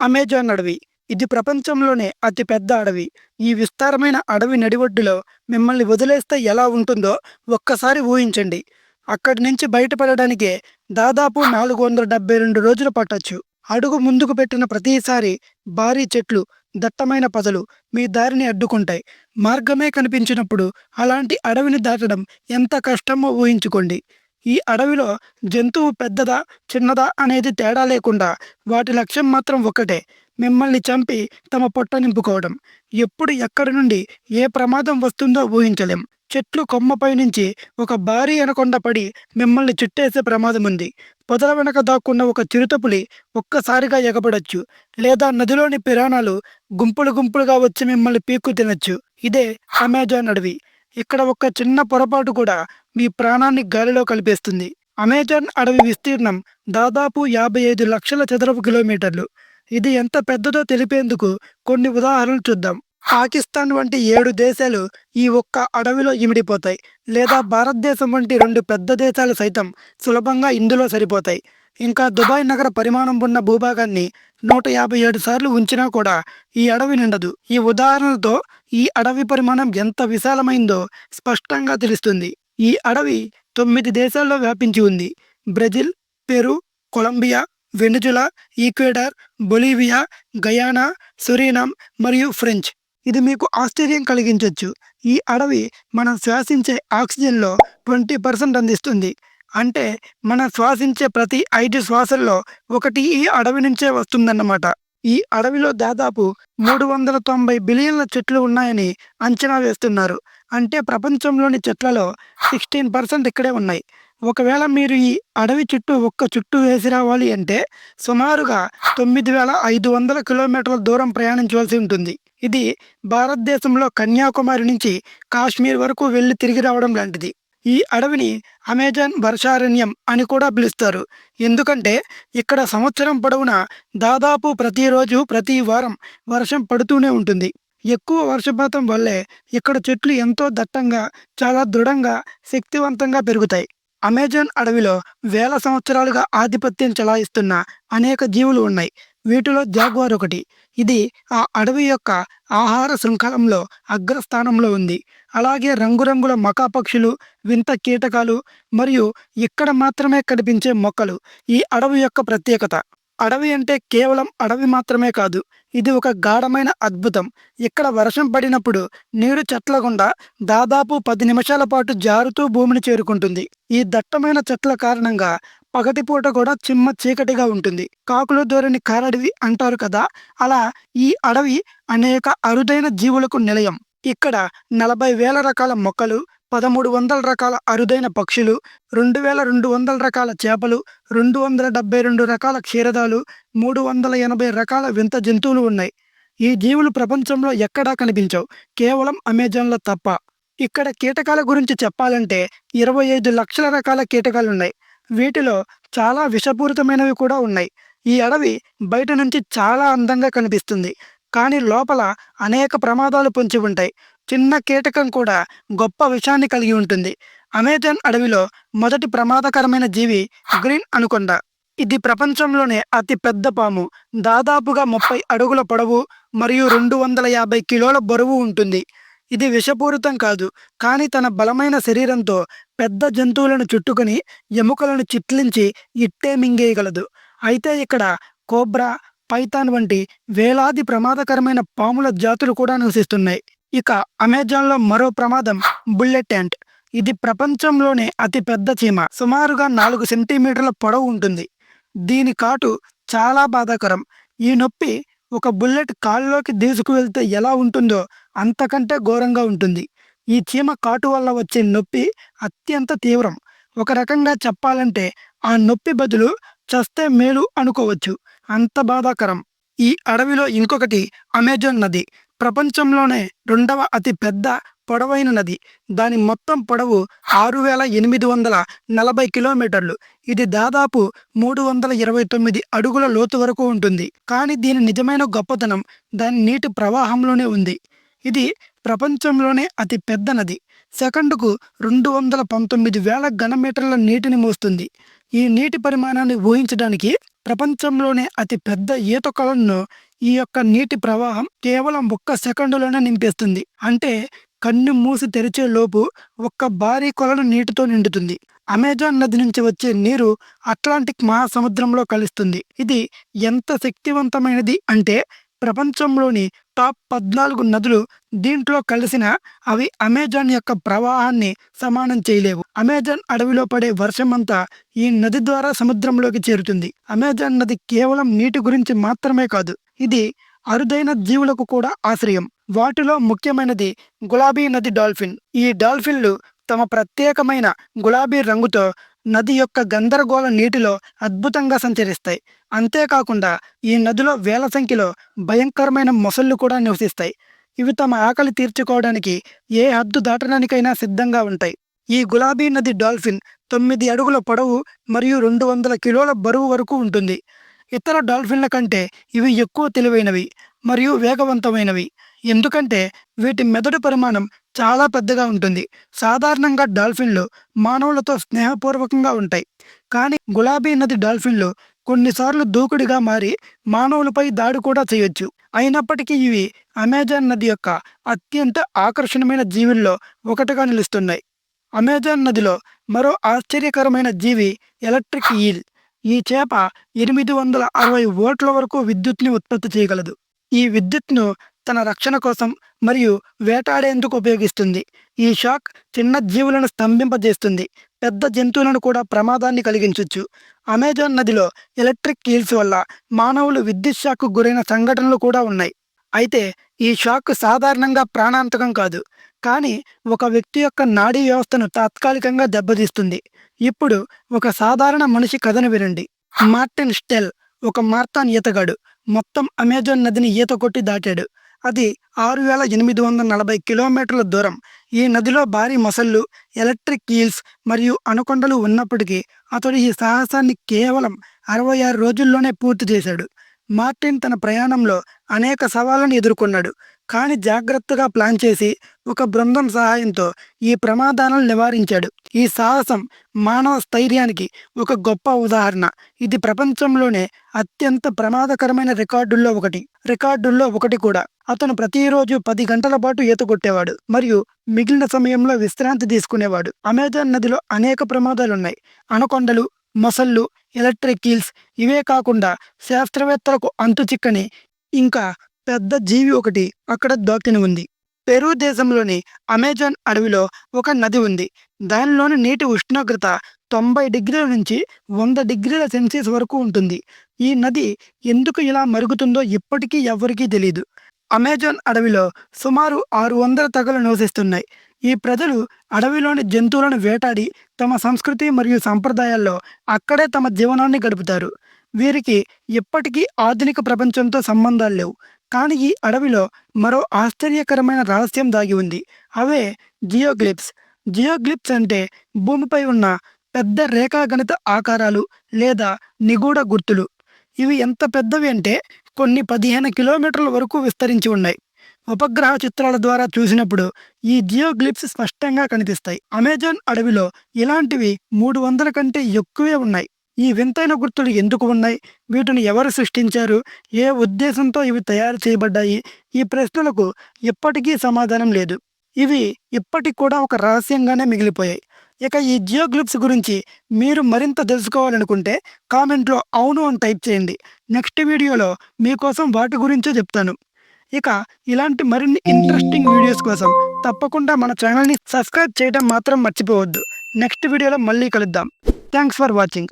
Amazon అడవి. ఇది ప్రపంచంలోనే అతిపెద్ద అడవి. ఈ విస్తారమైన అడవి నడిబొడ్డులో మిమ్మల్ని వదిలేస్తే ఎలా ఉంటుందో ఒక్కసారి ఊహించండి. అక్కడి నుంచి బయటపడడానికే దాదాపు నాలుగు వందల డెబ్బై రెండు రోజులు పట్టొచ్చు. అడుగు ముందుకు పెట్టిన ప్రతిసారి భారీ చెట్లు దట్టమైన పదలు మీ దారిని అడ్డుకుంటాయి. మార్గమే కనిపించినప్పుడు అలాంటి అడవిని దాటడం ఎంత కష్టమో ఊహించుకోండి. ఈ అడవిలో జంతువు పెద్దదా చిన్నదా అనేది తేడా లేకుండా వాటి లక్ష్యం మాత్రం ఒకటే మిమ్మల్ని చంపి తమ పొట్ట నింపుకోవడం. ఎప్పుడు ఎక్కడి నుండి ఏ ప్రమాదం వస్తుందో ఊహించలేం. చెట్లు కొమ్మపై నుంచి ఒక భారీ అనకొండ పడి మిమ్మల్ని చుట్టేసే ప్రమాదం ఉంది పొదల వెనక దాక్కున్న ఒక చిరుతపులి ఒక్కసారిగా ఎగబడొచ్చు. లేదా నదిలోని పిరాణాలు గుంపులు గుంపులుగా వచ్చి మిమ్మల్ని పీక్కు తినొచ్చు. ఇదే అమెజాన్ అడవి. ఇక్కడ ఒక చిన్న పొరపాటు కూడా మీ ప్రాణాన్ని గాలిలో కలిపేస్తుంది. అమెజాన్ అడవి విస్తీర్ణం దాదాపు యాభై ఐదు లక్షల చదరపు కిలోమీటర్లు. ఇది ఎంత పెద్దదో తెలిపేందుకు కొన్ని ఉదాహరణలు చూద్దాం. పాకిస్తాన్ వంటి ఏడు దేశాలు ఈ ఒక్క అడవిలో ఇమిడిపోతాయి. లేదా భారతదేశం వంటి రెండు పెద్ద దేశాలు సైతం సులభంగా ఇందులో సరిపోతాయి. ఇంకా దుబాయ్ నగర పరిమాణం ఉన్న భూభాగాన్ని నూట యాభై ఏడు సార్లు ఉంచినా కూడా ఈ అడవి నిండదు. ఈ ఉదాహరణతో ఈ అడవి పరిమాణం ఎంత విశాలమైందో స్పష్టంగా తెలుస్తుంది. ఈ అడవి తొమ్మిది దేశాల్లో వ్యాపించి ఉంది. Brazil Peru Colombia Venezuela Ecuador Bolivia Guyana Suriname మరియు ఫ్రెంచ్. ఇది మీకు ఆశ్చర్యం కలిగించవచ్చు ఈ అడవి మనం శ్వాసించే ఆక్సిజన్లో ట్వంటీ పర్సెంట్ అందిస్తుంది. అంటే మనం శ్వాసించే ప్రతి ఐదు శ్వాసల్లో ఒకటి ఈ అడవి నుంచే వస్తుందన్నమాట. ఈ అడవిలో దాదాపు మూడు వందల తొంభై బిలియన్ల చెట్లు ఉన్నాయని అంచనా వేస్తున్నారు. అంటే ప్రపంచంలోని చెట్లలో సిక్స్టీన్ పర్సెంట్ ఇక్కడే ఉన్నాయి. ఒకవేళ మీరు ఈ అడవి చుట్టూ ఒక్క చుట్టూ వేసి రావాలి అంటే సుమారుగా తొమ్మిది వేల ఐదు వందల కిలోమీటర్ల దూరం ప్రయాణించవలసి ఉంటుంది. ఇది భారతదేశంలో కన్యాకుమారి నుంచి కాశ్మీర్ వరకు వెళ్ళి తిరిగి రావడం లాంటిది. ఈ అడవిని అమెజాన్ వర్షారణ్యం అని కూడా పిలుస్తారు. ఎందుకంటే ఇక్కడ సంవత్సరం పొడవునా దాదాపు ప్రతిరోజు ప్రతి వారం వర్షం పడుతూనే ఉంటుంది. ఎక్కువ వర్షపాతం వల్లే ఇక్కడ చెట్లు ఎంతో దట్టంగా చాలా దృఢంగా శక్తివంతంగా పెరుగుతాయి. అమెజాన్ అడవిలో వేల సంవత్సరాలుగా ఆధిపత్యం చెలాయిస్తున్న అనేక జీవులు ఉన్నాయి. వీటిలో జాగ్వార్ ఒకటి ఇది ఆ అడవి యొక్క ఆహార శృంఖలంలో అగ్రస్థానంలో ఉంది. అలాగే రంగురంగుల మకా పక్షులు వింత కీటకాలు మరియు ఇక్కడ మాత్రమే కనిపించే మొక్కలు ఈ అడవి యొక్క ప్రత్యేకత. అడవి అంటే కేవలం అడవి మాత్రమే కాదు ఇది ఒక గాఢమైన అద్భుతం. ఇక్కడ వర్షం పడినప్పుడు నీరు చెట్ల గుండా దాదాపు పది నిమిషాల పాటు జారుతూ భూమిని చేరుకుంటుంది. ఈ దట్టమైన చెట్ల కారణంగా పగటిపూట కూడా చిమ్మ చీకటిగా ఉంటుంది. కాకులు ధోరణి కారడివి అంటారు కదా అలా ఈ అడవి అనేక అరుదైన జీవులకు నిలయం. ఇక్కడ నలభై వేల రకాల మొక్కలు పదమూడు వందల రకాల అరుదైన పక్షులు రెండు వేల రెండు వందల రకాల చేపలు రెండు వందల డెబ్బై రెండు రకాల క్షీరదాలు మూడు వందల ఎనభై రకాల వింత జంతువులు ఉన్నాయి. ఈ జీవులు ప్రపంచంలో ఎక్కడా కనిపించవు కేవలం అమెజాన్లో తప్ప. ఇక్కడ కీటకాల గురించి చెప్పాలంటే ఇరవై ఐదు లక్షల రకాల కీటకాలు ఉన్నాయి. వీటిలో చాలా విషపూరితమైనవి కూడా ఉన్నాయి. ఈ అడవి బయట నుంచి చాలా అందంగా కనిపిస్తుంది. కానీ లోపల అనేక ప్రమాదాలు పొంచి ఉంటాయి. చిన్న కీటకం కూడా గొప్ప విషాన్ని కలిగి ఉంటుంది. అమెజాన్ అడవిలో మొదటి ప్రమాదకరమైన జీవి గ్రీన్ అనుకొండ. ఇది ప్రపంచంలోనే అతి పెద్ద పాము. దాదాపుగా ముప్పై అడుగుల పొడవు మరియు రెండు వందల యాభై కిలోల బరువు ఉంటుంది. ఇది విషపూరితం కాదు. కానీ తన బలమైన శరీరంతో పెద్ద జంతువులను చుట్టుకొని ఎముకలను చిట్లించి ఇట్టే మింగేయగలదు. అయితే ఇక్కడ కోబ్రా పైథాన్ వంటి వేలాది ప్రమాదకరమైన పాముల జాతులు కూడా నివసిస్తున్నాయి. ఇక అమెజాన్లో మరో ప్రమాదం బుల్లెట్ యాంట్. ఇది ప్రపంచంలోనే అతి పెద్ద చీమ. సుమారుగా నాలుగు సెంటీమీటర్ల పొడవు ఉంటుంది. దీని కాటు చాలా బాధాకరం. ఈ నొప్పి ఒక బుల్లెట్ కాళ్ళలోకి దూసుకువెళ్తే ఎలా ఉంటుందో అంతకంటే ఘోరంగా ఉంటుంది. ఈ చీమ కాటు వల్ల వచ్చే నొప్పి అత్యంత తీవ్రం. ఒక రకంగా చెప్పాలంటే ఆ నొప్పి బదులు చస్తే మేలు అనుకోవచ్చు. అంత బాధాకరం. ఈ అడవిలో ఇంకొకటి అమెజాన్ నది. ప్రపంచంలోనే రెండవ అతి పెద్ద పొడవైన నది. దాని మొత్తం పొడవు ఆరు వేల ఎనిమిది వందల నలభై కిలోమీటర్లు. ఇది దాదాపు మూడు వందల ఇరవై తొమ్మిది అడుగుల లోతు వరకు ఉంటుంది. కానీ దీని నిజమైన గొప్పతనం దాని నీటి ప్రవాహంలోనే ఉంది. ఇది ప్రపంచంలోనే అతి పెద్ద నది. సెకండుకు రెండు వందల పంతొమ్మిది వేల ఘనమీటర్ల నీటిని మోస్తుంది. ఈ నీటి పరిమాణాన్ని ఊహించడానికి ప్రపంచంలోనే అతి పెద్ద ఈత కొలను ఈ యొక్క నీటి ప్రవాహం కేవలం ఒక్క సెకండులోనే నింపేస్తుంది. అంటే కన్ను మూసి తెరిచే లోపు ఒక్క భారీ కొలను నీటితో నిండుతుంది. అమెజాన్ నది నుంచి వచ్చే నీరు అట్లాంటిక్ మహాసముద్రంలో కలుస్తుంది. ఇది ఎంత శక్తివంతమైనది అంటే ప్రపంచంలోని టాప్ పద్నాలుగు నదులు దీంట్లో కలిసిన అవి అమెజాన్ యొక్క ప్రవాహాన్ని సమానం చేయలేవు. అమెజాన్ అడవిలో పడే వర్షమంతా ఈ నది ద్వారా సముద్రంలోకి చేరుతుంది. అమెజాన్ నది కేవలం నీటి గురించి మాత్రమే కాదు. ఇది అరుదైన జీవులకు కూడా ఆశ్రయం. వాటిలో ముఖ్యమైనది గులాబీ నది డాల్ఫిన్. ఈ డాల్ఫిన్లు తమ ప్రత్యేకమైన గులాబీ రంగుతో నది యొక్క గందరగోళ నీటిలో అద్భుతంగా సంచరిస్తాయి. అంతేకాకుండా ఈ నదిలో వేల సంఖ్యలో భయంకరమైన మొసళ్ళు కూడా నివసిస్తాయి. ఇవి తమ ఆకలి తీర్చుకోవడానికి ఏ హద్దు దాటడానికైనా సిద్ధంగా ఉంటాయి. ఈ గులాబీ నది డాల్ఫిన్ తొమ్మిది అడుగుల పొడవు మరియు రెండు వందల కిలోల బరువు వరకు ఉంటుంది. ఇతర డాల్ఫిన్ల కంటే ఇవి ఎక్కువ తెలివైనవి మరియు వేగవంతమైనవి. ఎందుకంటే వీటి మెదడు పరిమాణం చాలా పెద్దగా ఉంటుంది. సాధారణంగా డాల్ఫిన్లు మానవులతో స్నేహపూర్వకంగా ఉంటాయి. కానీ గులాబీ నది డాల్ఫిన్లు కొన్నిసార్లు దూకుడిగా మారి మానవులపై దాడి కూడా చేయొచ్చు. అయినప్పటికీ ఇవి అమెజాన్ నది యొక్క అత్యంత ఆకర్షణీయమైన జీవుల్లో ఒకటిగా నిలుస్తున్నాయి. అమెజాన్ నదిలో మరో ఆశ్చర్యకరమైన జీవి ఎలక్ట్రిక్ ఈల్. ఈ చేప ఎనిమిది వందల అరవై ఓట్ల వరకు విద్యుత్ని ఉత్పత్తి చేయగలదు. ఈ విద్యుత్ను తన రక్షణ కోసం మరియు వేటాడేందుకు ఉపయోగిస్తుంది. ఈ షాక్ చిన్న జీవులను స్తంభింపజేస్తుంది. పెద్ద జంతువులను కూడా ప్రమాదాన్ని కలిగించవచ్చు అమెజాన్ నదిలో ఎలక్ట్రిక్ కీల్స్ వల్ల మానవులు విద్యుత్ షాక్కు గురైన సంఘటనలు కూడా ఉన్నాయి. అయితే ఈ షాక్ సాధారణంగా ప్రాణాంతకం కాదు. కానీ ఒక వ్యక్తి యొక్క నాడీ వ్యవస్థను తాత్కాలికంగా దెబ్బతీస్తుంది. ఇప్పుడు ఒక సాధారణ మనిషి కథను వినండి. మార్టిన్ స్టెల్ ఒక మార్తాన్ ఈతగాడు మొత్తం అమెజాన్ నదిని ఈత కొట్టి దాటాడు. అది ఆరు వేల ఎనిమిది వందల నలభై కిలోమీటర్ల దూరం. ఈ నదిలో భారీ మొసళ్ళు ఎలక్ట్రిక్ ఈల్స్ మరియు అనుకొండలు ఉన్నప్పటికీ అతడు ఈ సాహసాన్ని కేవలం అరవై ఆరు రోజుల్లోనే పూర్తి చేశాడు. మార్టిన్ తన ప్రయాణంలో అనేక సవాళ్ళను ఎదుర్కొన్నాడు. కానీ జాగ్రత్తగా ప్లాన్ చేసి ఒక బృందం సహాయంతో ఈ ప్రమాదాలను నివారించాడు. ఈ సాహసం మానవ స్థైర్యానికి ఒక గొప్ప ఉదాహరణ. ఇది ప్రపంచంలోనే అత్యంత ప్రమాదకరమైన రికార్డుల్లో ఒకటి. రికార్డుల్లో ఒకటి కూడా. అతను ప్రతిరోజు పది గంటల పాటు ఈత కొట్టేవాడు మరియు మిగిలిన సమయంలో విశ్రాంతి తీసుకునేవాడు. అమెజాన్ నదిలో అనేక ప్రమాదాలున్నాయి. అనకొండలు మొసళ్ళు ఎలక్ట్రికీల్స్ ఇవే కాకుండా శాస్త్రవేత్తలకు అంతు చిక్కని ఇంకా పెద్ద జీవి ఒకటి అక్కడ దోకిని ఉంది. పెరూ దేశంలోని అమెజాన్ అడవిలో ఒక నది ఉంది. దానిలోని నీటి ఉష్ణోగ్రత తొంభై డిగ్రీల నుంచి వంద డిగ్రీల సెల్సియస్ వరకు ఉంటుంది. ఈ నది ఎందుకు ఇలా మరుగుతుందో ఇప్పటికీ ఎవ్వరికీ తెలియదు అమెజాన్ అడవిలో సుమారు ఆరు వందల తెగలు నివసిస్తున్నాయి. ఈ ప్రజలు అడవిలోని జంతువులను వేటాడి తమ సంస్కృతి మరియు సంప్రదాయాల్లో అక్కడే తమ జీవనాన్ని గడుపుతారు. వీరికి ఇప్పటికీ ఆధునిక ప్రపంచంతో సంబంధాలు లేవు. కానీ ఈ అడవిలో మరో ఆశ్చర్యకరమైన రహస్యం దాగి ఉంది. అవే జియోగ్లిప్స్. జియోగ్లిప్స్ అంటే భూమిపై ఉన్న పెద్ద రేఖాగణిత ఆకారాలు లేదా నిగూఢ గుర్తులు. ఇవి ఎంత పెద్దవి అంటే కొన్ని పదిహేను కిలోమీటర్ల వరకు విస్తరించి ఉన్నాయి. ఉపగ్రహ చిత్రాల ద్వారా చూసినప్పుడు ఈ జియోగ్లిప్స్ స్పష్టంగా కనిపిస్తాయి. అమెజాన్ అడవిలో ఇలాంటివి మూడు వందల కంటే ఎక్కువే ఉన్నాయి. ఈ వింతైన గుర్తులు ఎందుకు ఉన్నాయి? వీటిని ఎవరు సృష్టించారు? ఏ ఉద్దేశంతో ఇవి తయారు చేయబడ్డాయి? ఈ ప్రశ్నలకు ఇప్పటికీ సమాధానం లేదు. ఇవి ఇప్పటికి కూడా ఒక రహస్యంగానే మిగిలిపోయాయి. ఇక ఈ జియోగ్లిప్స్ గురించి మీరు మరింత తెలుసుకోవాలనుకుంటే కామెంట్లో అవును అని టైప్ చేయండి. నెక్స్ట్ వీడియోలో మీకోసం వాటి గురించే చెప్తాను. ఇక ఇలాంటి మరిన్ని ఇంట్రెస్టింగ్ వీడియోస్ కోసం తప్పకుండా మన ఛానల్ని సబ్స్క్రైబ్ చేయడం మాత్రం మర్చిపోవద్దు. నెక్స్ట్ వీడియోలో మళ్ళీ కలుద్దాం. Thanks for watching